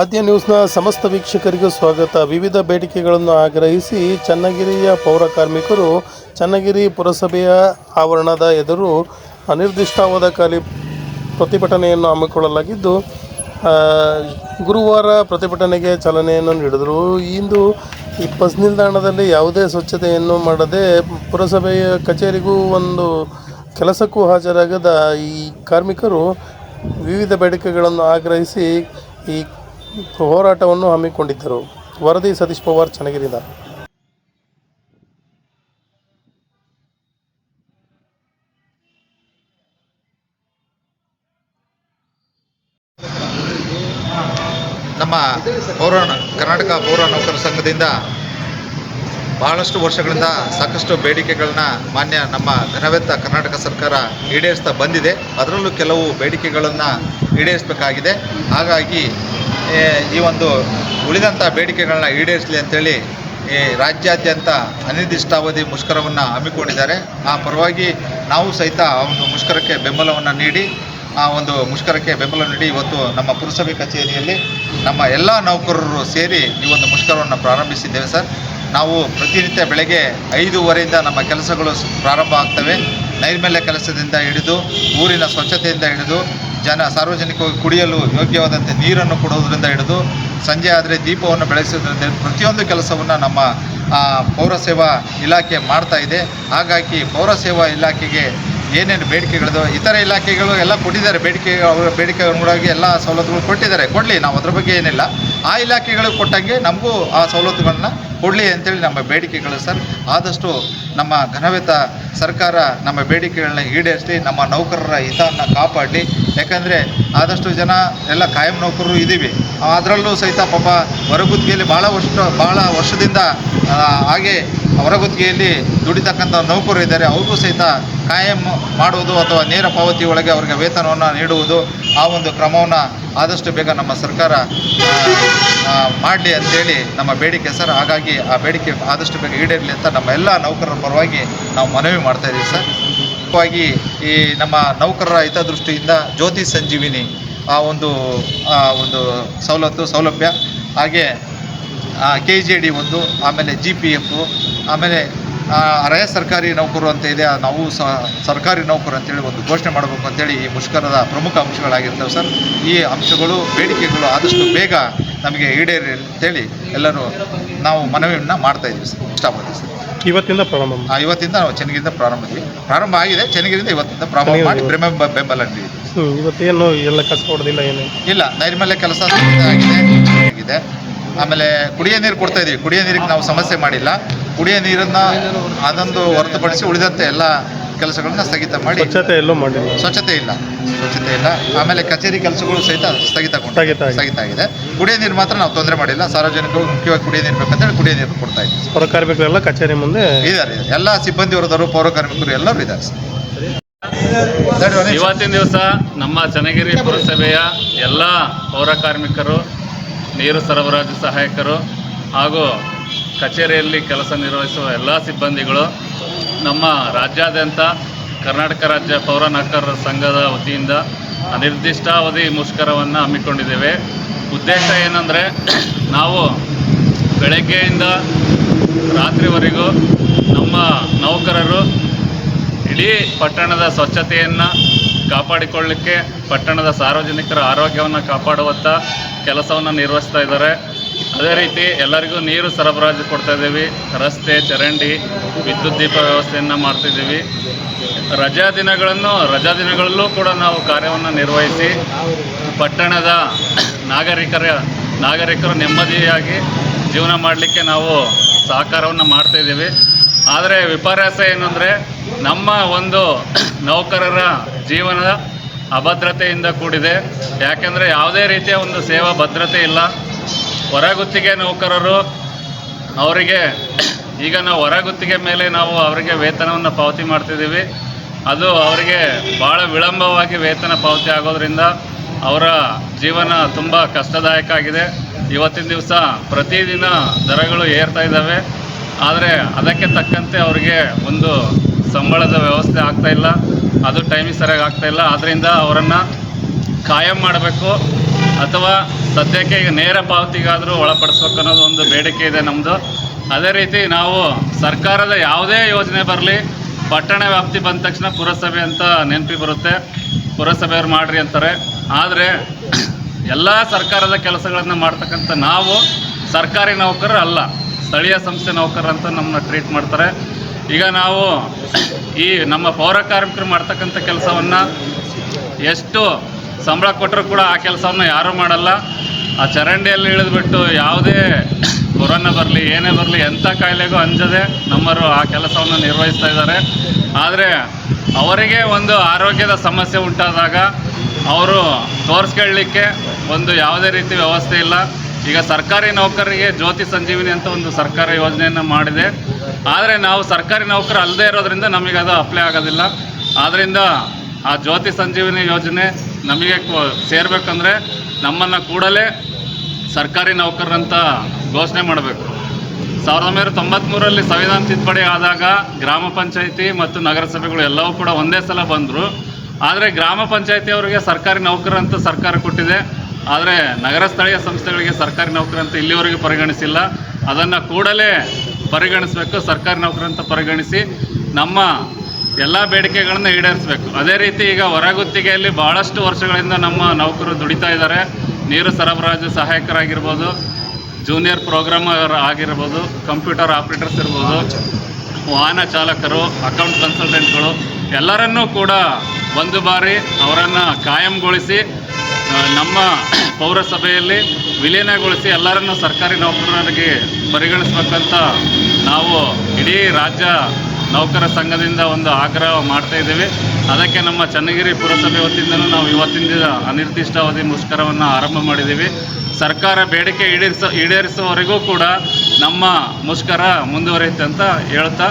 ಆದ್ಯ ನ್ಯೂಸ್ನ ಸಮಸ್ತ ವೀಕ್ಷಕರಿಗೂ ಸ್ವಾಗತ. ವಿವಿಧ ಬೇಡಿಕೆಗಳನ್ನು ಆಗ್ರಹಿಸಿ ಚನ್ನಗಿರಿಯ ಪೌರ ಕಾರ್ಮಿಕರು ಚನ್ನಗಿರಿ ಪುರಸಭೆಯ ಆವರಣದ ಎದುರು ಅನಿರ್ದಿಷ್ಟಾವಧ ಕಾಲಿ ಪ್ರತಿಭಟನೆಯನ್ನು ಹಮ್ಮಿಕೊಳ್ಳಲಾಗಿದ್ದು ಗುರುವಾರ ಪ್ರತಿಭಟನೆಗೆ ಚಾಲನೆಯನ್ನು ನೀಡಿದರು. ಇಂದು ಈ ಬಸ್ ನಿಲ್ದಾಣದಲ್ಲಿ ಯಾವುದೇ ಸ್ವಚ್ಛತೆಯನ್ನು ಮಾಡದೆ ಪುರಸಭೆಯ ಕಚೇರಿಗೂ ಒಂದು ಕೆಲಸಕ್ಕೂ ಹಾಜರಾಗದ ಈ ಕಾರ್ಮಿಕರು ವಿವಿಧ ಬೇಡಿಕೆಗಳನ್ನು ಆಗ್ರಹಿಸಿ ಈ ಹೋರಾಟವನ್ನು ಹಮ್ಮಿಕೊಂಡಿದ್ದರು. ವರದಿ ಸತೀಶ್ ಪವಾರ್ ಚನ್ನಗಿರಿಯಿಂದ ನಮ್ಮ ಪೌರ ಕರ್ನಾಟಕ ಪೌರ ನೌಕರ ಸಂಘದಿಂದ ಬಹಳಷ್ಟು ವರ್ಷಗಳಿಂದ ಸಾಕಷ್ಟು ಬೇಡಿಕೆಗಳನ್ನ ಮಾನ್ಯ ನಮ್ಮ ಘನವೆತ್ತ ಕರ್ನಾಟಕ ಸರ್ಕಾರ ಈಡೇರಿಸ್ತಾ ಬಂದಿದೆ. ಅದರಲ್ಲೂ ಕೆಲವು ಬೇಡಿಕೆಗಳನ್ನು ಈಡೇರಿಸಬೇಕಾಗಿದೆ. ಹಾಗಾಗಿ ಈ ಒಂದು ಉಳಿದಂಥ ಬೇಡಿಕೆಗಳನ್ನ ಈಡೇರಿಸಲಿ ಅಂತೇಳಿ ಈ ರಾಜ್ಯಾದ್ಯಂತ ಅನಿರ್ದಿಷ್ಟಾವಧಿ ಮುಷ್ಕರವನ್ನು ಹಮ್ಮಿಕೊಂಡಿದ್ದಾರೆ. ಆ ಪರವಾಗಿ ನಾವು ಸಹಿತ ಆ ಒಂದು ಮುಷ್ಕರಕ್ಕೆ ಬೆಂಬಲವನ್ನು ನೀಡಿ, ಆ ಒಂದು ಮುಷ್ಕರಕ್ಕೆ ಬೆಂಬಲ ನೀಡಿ ಇವತ್ತು ನಮ್ಮ ಪುರಸಭೆ ಕಚೇರಿಯಲ್ಲಿ ನಮ್ಮ ಎಲ್ಲ ನೌಕರರು ಸೇರಿ ಈ ಒಂದು ಮುಷ್ಕರವನ್ನು ಪ್ರಾರಂಭಿಸಿದ್ದೇವೆ ಸರ್. ನಾವು ಪ್ರತಿನಿತ್ಯ ಬೆಳಗ್ಗೆ ಐದೂವರೆಯಿಂದ ನಮ್ಮ ಕೆಲಸಗಳು ಪ್ರಾರಂಭ ಆಗ್ತವೆ. ನೈರ್ಮಲ್ಯ ಕೆಲಸದಿಂದ ಹಿಡಿದು, ಊರಿನ ಸ್ವಚ್ಛತೆಯಿಂದ ಹಿಡಿದು ಜನ ಸಾರ್ವಜನಿಕವಾಗಿ ಕುಡಿಯಲು ಯೋಗ್ಯವಾದಂತೆ ನೀರನ್ನು ಕೊಡೋದ್ರಿಂದ ಹಿಡಿದು ಸಂಜೆ ಆದರೆ ದೀಪವನ್ನು ಬೆಳೆಸೋದ್ರಿಂದ ಪ್ರತಿಯೊಂದು ಕೆಲಸವನ್ನು ನಮ್ಮ ಪೌರಸೇವಾ ಇಲಾಖೆ ಮಾಡ್ತಾ ಇದೆ. ಹಾಗಾಗಿ ಪೌರಸೇವಾ ಇಲಾಖೆಗೆ ಏನೇನು ಬೇಡಿಕೆಗಳಿದೆ ಇತರ ಇಲಾಖೆಗಳು ಎಲ್ಲ ಕೊಟ್ಟಿದ್ದಾರೆ. ಬೇಡಿಕೆ, ಅವರ ಬೇಡಿಕೆ ಅನುಗುಣವಾಗಿ ಎಲ್ಲ ಸವಲತ್ತುಗಳು ಕೊಟ್ಟಿದ್ದಾರೆ. ಕೊಡಲಿ, ನಾವು ಅದ್ರ ಬಗ್ಗೆ ಏನಿಲ್ಲ. ಆ ಇಲಾಖೆಗಳು ಕೊಟ್ಟಂಗೆ ನಮಗೂ ಆ ಸವಲತ್ತುಗಳನ್ನ ಕೊಡಲಿ ಅಂತೇಳಿ ನಮ್ಮ ಬೇಡಿಕೆಗಳು ಸರ್. ಆದಷ್ಟು ನಮ್ಮ ಘನವೇತ ಸರ್ಕಾರ ನಮ್ಮ ಬೇಡಿಕೆಗಳನ್ನ ಈಡೇರಿಸಲಿ ನಮ್ಮ ನೌಕರರ ಹಿತವನ್ನು ಕಾಪಾಡಲಿ. ಯಾಕಂದರೆ ಆದಷ್ಟು ಜನ ಎಲ್ಲ ಕಾಯಂ ನೌಕರರು ಇದ್ದೀವಿ. ಅದರಲ್ಲೂ ಸಹಿತ ಪಾಪ ಹೊರಗುತ್ತಿಗೆಯಲ್ಲಿ ಭಾಳ ವರ್ಷ, ಭಾಳ ವರ್ಷದಿಂದ ಹಾಗೆ ಹೊರಗುತ್ತಿಗೆಯಲ್ಲಿ ದುಡಿತಕ್ಕಂಥ ನೌಕರರು ಇದ್ದಾರೆ, ಅವ್ರಿಗೂ ಸಹಿತ ಕಾಯಂ ಮಾಡುವುದು ಅಥವಾ ನೇರ ಪಾವತಿ ಒಳಗೆ ಅವರಿಗೆ ವೇತನವನ್ನು ನೀಡುವುದು ಆ ಒಂದು ಕ್ರಮವನ್ನು ಆದಷ್ಟು ಬೇಗ ನಮ್ಮ ಸರ್ಕಾರ ಮಾಡಲಿ ಅಂತೇಳಿ ನಮ್ಮ ಬೇಡಿಕೆ ಸರ್. ಹಾಗಾಗಿ ಆ ಬೇಡಿಕೆ ಆದಷ್ಟು ಬೇಗ ಈಡೇರಲಿ ಅಂತ ನಮ್ಮ ಎಲ್ಲ ನೌಕರರ ಪರವಾಗಿ ನಾವು ಮನವಿ ಮಾಡ್ತಾ ಇದ್ದೀವಿ ಸರ್. ಮುಖ್ಯವಾಗಿ ಈ ನಮ್ಮ ನೌಕರರ ಹಿತದೃಷ್ಟಿಯಿಂದ ಜ್ಯೋತಿ ಸಂಜೀವಿನಿ ಆ ಒಂದು ಆ ಒಂದು ಸವಲತ್ತು, ಸೌಲಭ್ಯ, ಹಾಗೆ ಕೆ ಜಿ ಡಿ ಒಂದು, ಆಮೇಲೆ ಜಿ ಪಿ ಎಫ್ ಆಮೇಲೆ ಅರೆ ಸರ್ಕಾರಿ ನೌಕರು ಅಂತ ಇದೆ ನಾವು ಸಹ ಸರ್ಕಾರಿ ನೌಕರು ಅಂತೇಳಿ ಒಂದು ಘೋಷಣೆ ಮಾಡಬೇಕು ಅಂತೇಳಿ ಈ ಮುಷ್ಕರದ ಪ್ರಮುಖ ಅಂಶಗಳಾಗಿರ್ತವೆ ಸರ್. ಈ ಅಂಶಗಳು ಬೇಡಿಕೆಗಳು ಆದಷ್ಟು ಬೇಗ ನಮಗೆ ಈಡೇರಿ ಅಂತೇಳಿ ಎಲ್ಲರೂ ನಾವು ಮನವಿಯನ್ನು ಮಾಡ್ತಾ ಇದ್ವಿ ಸರ್. ಇಷ್ಟಪಡ್ತೀವಿ ಸರ್. ಇವತ್ತಿಂದ ಪ್ರಾರಂಭ. ಆ, ಇವತ್ತಿಂದ ನಾವು ಚೆನ್ನಗಿರಿಂದ ಪ್ರಾರಂಭ ಇದ್ವಿ ಪ್ರಾರಂಭ ಆಗಿದೆ ಚೆನ್ನಗಿರಿಂದ ಇವತ್ತಿಂದ ಪ್ರಾರಂಭ ಮಾಡಿ ಬೆಂಬಲ ಬೆಂಬಲ ನೀಡಿದ್ವಿ ಇವತ್ತೇನು ಎಲ್ಲ ಕಸ ಕೊಡೋದಿಲ್ಲ ಏನು? ಇಲ್ಲ ನೈರ್ಮಲ್ಯ ಕೆಲಸ ಆಗಿದೆ ಆಗಿದೆ. ಆಮೇಲೆ ಕುಡಿಯೋ ನೀರು ಕೊಡ್ತಾ ಇದ್ದೀವಿ. ಕುಡಿಯೋ ನೀರಿಗೆ ನಾವು ಸಮಸ್ಯೆ ಮಾಡಿಲ್ಲ. ಕುಡಿಯೋ ನೀರನ್ನ ಅದೊಂದು ಹೊರತುಪಡಿಸಿ ಉಳಿದಂತೆ ಎಲ್ಲ ಕೆಲಸಗಳನ್ನ ಸ್ಥಗಿತ ಮಾಡಿ ಸ್ವಚ್ಛತೆ ಎಲ್ಲೂ ಮಾಡಿಲ್ಲ. ಸ್ವಚ್ಛತೆ ಇಲ್ಲ. ಸ್ವಚ್ಛತೆ ಇಲ್ಲ. ಆಮೇಲೆ ಕಚೇರಿ ಕೆಲಸಗಳು ಸಹಿತ ಸ್ಥಗಿತಗೊಂಡು ಸ್ಥಗಿತ ಆಗಿದೆ. ಸ್ಥಗಿತ ಆಗಿದೆ. ಕುಡಿಯೋ ನೀರು ಮಾತ್ರ ನಾವು ತೊಂದರೆ ಮಾಡಿಲ್ಲ. ಸಾರ್ವಜನಿಕರು ಮುಖ್ಯವಾಗಿ ಕುಡಿಯೋ ನೀರು ಬೇಕಂತೇಳಿ ಕುಡಿಯ ನೀರು ಕೊಡ್ತಾ ಇದ್ದೀವಿ ಪೌರ ಕಾರ್ಮಿಕರೆಲ್ಲ ಕಚೇರಿ ಮುಂದೆ ಇದ್ದಾರೆ ಎಲ್ಲ ಸಿಬ್ಬಂದಿ ವರ್ಗದವರು ಪೌರ ಕಾರ್ಮಿಕರು ಎಲ್ಲರೂ ಇದ್ದಾರೆ. ಇವತ್ತಿನ ದಿವಸ ನಮ್ಮ ಚನ್ನಗಿರಿ ಪುರಸಭೆಯ ಎಲ್ಲ ಪೌರ ಕಾರ್ಮಿಕರು ನೀರು ಸರಬರಾಜು ಸಹಾಯಕರು ಹಾಗೂ ಕಚೇರಿಯಲ್ಲಿ ಕೆಲಸ ನಿರ್ವಹಿಸುವ ಎಲ್ಲ ಸಿಬ್ಬಂದಿಗಳು, ನಮ್ಮ ರಾಜ್ಯಾದ್ಯಂತ ಕರ್ನಾಟಕ ರಾಜ್ಯ ಪೌರ ನೌಕರರ ಸಂಘದ ವತಿಯಿಂದ ಅನಿರ್ದಿಷ್ಟಾವಧಿ ಮುಷ್ಕರವನ್ನು ಹಮ್ಮಿಕೊಂಡಿದ್ದೇವೆ. ಉದ್ದೇಶ ಏನಂದರೆ, ನಾವು ಬೆಳಗ್ಗೆಯಿಂದ ರಾತ್ರಿವರೆಗೂ ನಮ್ಮ ನೌಕರರು ಇಡೀ ಪಟ್ಟಣದ ಸ್ವಚ್ಛತೆಯನ್ನು ಕಾಪಾಡಿಕೊಳ್ಳಲಿಕ್ಕೆ ಪಟ್ಟಣದ ಸಾರ್ವಜನಿಕರ ಆರೋಗ್ಯವನ್ನು ಕಾಪಾಡುವತ್ತ ಕೆಲಸವನ್ನು ನಿರ್ವಹಿಸ್ತಾ ಇದ್ದಾರೆ. ಅದೇ ರೀತಿ ಎಲ್ಲರಿಗೂ ನೀರು ಸರಬರಾಜು ಕೊಡ್ತಾ ಇದ್ದೀವಿ. ರಸ್ತೆ, ಚರಂಡಿ, ವಿದ್ಯುತ್ ದೀಪ ವ್ಯವಸ್ಥೆಯನ್ನು ಮಾಡ್ತಿದ್ದೀವಿ ರಜಾ ದಿನಗಳನ್ನು, ರಜಾ ದಿನಗಳಲ್ಲೂ ಕೂಡ ನಾವು ಕಾರ್ಯವನ್ನು ನಿರ್ವಹಿಸಿ, ಪಟ್ಟಣದ ನಾಗರಿಕರ, ನಾಗರಿಕರು ನೆಮ್ಮದಿಯಾಗಿ ಜೀವನ ಮಾಡಲಿಕ್ಕೆ ನಾವು ಸಹಕಾರವನ್ನು ಮಾಡ್ತಾಯಿದ್ದೀವಿ ಆದರೆ ವಿಪರ್ಯಾಸ ಏನಂದರೆ, ನಮ್ಮ ಒಂದು ನೌಕರರ ಜೀವನದ ಅಭದ್ರತೆಯಿಂದ ಕೂಡಿದೆ. ಯಾಕೆಂದರೆ ಯಾವುದೇ ರೀತಿಯ ಒಂದು ಸೇವಾ ಭದ್ರತೆ ಇಲ್ಲ. ಹೊರಗುತ್ತಿಗೆ ನೌಕರರು, ಅವರಿಗೆ ಈಗ ನಾವು ಹೊರಗುತ್ತಿಗೆ ಮೇಲೆ ನಾವು ಅವರಿಗೆ ವೇತನವನ್ನು ಪಾವತಿ ಮಾಡ್ತಿದ್ದೀವಿ. ಅದು ಅವರಿಗೆ ಭಾಳ ವಿಳಂಬವಾಗಿ ವೇತನ ಪಾವತಿ ಆಗೋದ್ರಿಂದ ಅವರ ಜೀವನ ತುಂಬ ಕಷ್ಟದಾಯಕ ಆಗಿದೆ. ಇವತ್ತಿನ ದಿವಸ ಪ್ರತಿದಿನ ದರಗಳು ಏರ್ತಾ ಇದ್ದಾವೆ. ಆದರೆ ಅದಕ್ಕೆ ತಕ್ಕಂತೆ ಅವರಿಗೆ ಒಂದು ಸಂಬಳದ ವ್ಯವಸ್ಥೆ ಆಗ್ತಾಯಿಲ್ಲ ಅದು ಟೈಮಿಗೆ ಸರಿಯಾಗಿ ಆಗ್ತಾಯಿಲ್ಲ ಆದ್ದರಿಂದ ಅವರನ್ನು ಕಾಯಂ ಮಾಡಬೇಕು ಅಥವಾ ಸದ್ಯಕ್ಕೆ ಈಗ ನೇರ ಪಾವತಿಗಾದರೂ ಒಳಪಡಿಸ್ಬೇಕು ಅನ್ನೋದು ಒಂದು ಬೇಡಿಕೆ ಇದೆ ನಮ್ಮದು ಅದೇ ರೀತಿ ನಾವು ಸರ್ಕಾರದ ಯಾವುದೇ ಯೋಜನೆ ಬರಲಿ, ಪಟ್ಟಣ ವ್ಯಾಪ್ತಿ ಬಂದ ತಕ್ಷಣ ಪುರಸಭೆ ಅಂತ ನೆನಪಿ ಬರುತ್ತೆ. ಪುರಸಭೆಯವ್ರು ಮಾಡ್ರಿ ಅಂತಾರೆ. ಆದರೆ ಎಲ್ಲ ಸರ್ಕಾರದ ಕೆಲಸಗಳನ್ನು ಮಾಡ್ತಕ್ಕಂಥ ನಾವು ಸರ್ಕಾರಿ ನೌಕರರು ಅಲ್ಲ, ಸ್ಥಳೀಯ ಸಂಸ್ಥೆ ನೌಕರರು ಅಂತ ನಮ್ಮನ್ನ ಟ್ರೀಟ್ ಮಾಡ್ತಾರೆ. ಈಗ ನಾವು ಈ ನಮ್ಮ ಪೌರ ಕಾರ್ಮಿಕರು ಮಾಡ್ತಕ್ಕಂಥ ಕೆಲಸವನ್ನು ಎಷ್ಟು ಸಂಬಳ ಕೊಟ್ಟರು ಕೂಡ ಆ ಕೆಲಸವನ್ನು ಯಾರೂ ಮಾಡಲ್ಲ. ಆ ಚರಂಡಿಯಲ್ಲಿ ಇಳಿದ್ಬಿಟ್ಟು ಯಾವುದೇ ಕೊರೋನಾ ಬರಲಿ, ಏನೇ ಬರಲಿ, ಎಂಥ ಕಾಯಿಲೆಗೂ ಅಂಜದೆ ನಮ್ಮರು ಆ ಕೆಲಸವನ್ನು ನಿರ್ವಹಿಸ್ತಾ ಇದ್ದಾರೆ. ಆದರೆ ಅವರಿಗೆ ಒಂದು ಆರೋಗ್ಯದ ಸಮಸ್ಯೆ ಉಂಟಾದಾಗ ಅವರು ತೋರಿಸ್ಕೊಳ್ಳಿಕ್ಕೆ ಒಂದು ಯಾವುದೇ ರೀತಿ ವ್ಯವಸ್ಥೆ ಇಲ್ಲ. ಈಗ ಸರ್ಕಾರಿ ನೌಕರರಿಗೆ ಜ್ಯೋತಿ ಸಂಜೀವಿನಿ ಅಂತ ಒಂದು ಸರ್ಕಾರಿ ಯೋಜನೆಯನ್ನು ಮಾಡಿದೆ. ಆದರೆ ನಾವು ಸರ್ಕಾರಿ ನೌಕರ ಅಲ್ಲದೆ ಇರೋದ್ರಿಂದ ನಮಗೆ ಅದು ಅಪ್ಲೈ ಆಗೋದಿಲ್ಲ. ಆದ್ದರಿಂದ ಆ ಜ್ಯೋತಿ ಸಂಜೀವಿನಿ ಯೋಜನೆ ನಮಗೆ ಸೇರಬೇಕಂದ್ರೆ ನಮ್ಮನ್ನು ಕೂಡಲೇ ಸರ್ಕಾರಿ ನೌಕರರಂತ ಘೋಷಣೆ ಮಾಡಬೇಕು. ಸಾವಿರದ ಒಂಬೈನೂರ ತೊಂಬತ್ತ್ಮೂರರಲ್ಲಿ ಸಂವಿಧಾನ ತಿದ್ದುಪಡಿ ಆದಾಗ ಗ್ರಾಮ ಪಂಚಾಯಿತಿ ಮತ್ತು ನಗರಸಭೆಗಳು ಎಲ್ಲವೂ ಕೂಡ ಒಂದೇ ಸಲ ಬಂದರು. ಆದರೆ ಗ್ರಾಮ ಪಂಚಾಯಿತಿಯವರಿಗೆ ಸರ್ಕಾರಿ ನೌಕರಂತ ಸರ್ಕಾರ ಕೊಟ್ಟಿದೆ. ಆದರೆ ನಗರ ಸ್ಥಳೀಯ ಸಂಸ್ಥೆಗಳಿಗೆ ಸರ್ಕಾರಿ ನೌಕರಂತ ಇಲ್ಲಿವರೆಗೆ ಪರಿಗಣಿಸಿಲ್ಲ. ಅದನ್ನು ಕೂಡಲೇ ಪರಿಗಣಿಸಬೇಕು, ಸರ್ಕಾರಿ ನೌಕರಂತ ಪರಿಗಣಿಸಿ ನಮ್ಮ ಎಲ್ಲ ಬೇಡಿಕೆಗಳನ್ನು ಈಡೇರಿಸಬೇಕು. ಅದೇ ರೀತಿ ಈಗ ಹೊರಗುತ್ತಿಗೆಯಲ್ಲಿ ಭಾಳಷ್ಟು ವರ್ಷಗಳಿಂದ ನಮ್ಮ ನೌಕರರು ದುಡಿತಾ ಇದ್ದಾರೆ. ನೀರು ಸರಬರಾಜು ಸಹಾಯಕರಾಗಿರ್ಬೋದು ಜೂನಿಯರ್ ಪ್ರೋಗ್ರಾಮರ್ ಆಗಿರ್ಬೋದು ಕಂಪ್ಯೂಟರ್ ಆಪ್ರೇಟರ್ಸ್ ಇರ್ಬೋದು, ವಾಹನ ಚಾಲಕರು ಅಕೌಂಟ್ ಕನ್ಸಲ್ಟೆಂಟ್ಗಳು ಎಲ್ಲರನ್ನೂ ಕೂಡ ಒಂದು ಬಾರಿ ಅವರನ್ನು ಕಾಯಂಗೊಳಿಸಿ ನಮ್ಮ ಪೌರಸಭೆಯಲ್ಲಿ ವಿಲೀನಗೊಳಿಸಿ ಎಲ್ಲರನ್ನೂ ಸರ್ಕಾರಿ ನೌಕರರಿಗೆ ಪರಿಗಣಿಸ್ಬೇಕಂತ ನಾವು ಇಡೀ ರಾಜ್ಯ ನೌಕರ ಸಂಘದಿಂದ ಒಂದು ಆಗ್ರಹ ಮಾಡ್ತಾ ಇದ್ದೀವಿ. ಅದಕ್ಕೆ ನಮ್ಮ ಚನ್ನಗಿರಿ ಪುರಸಭೆ ವತಿಯಿಂದಲೂ ನಾವು ಇವತ್ತಿನ ದಿನ ಅನಿರ್ದಿಷ್ಟಾವಧಿ ಮುಷ್ಕರವನ್ನು ಆರಂಭ ಮಾಡಿದ್ದೀವಿ. ಸರ್ಕಾರ ಬೇಡಿಕೆ ಈಡೇರಿಸ, ಈಡೇರಿಸುವವರೆಗೂ ಕೂಡ ನಮ್ಮ ಮುಷ್ಕರ ಮುಂದುವರಿಯುತ್ತೆ ಅಂತ ಹೇಳ್ತಾ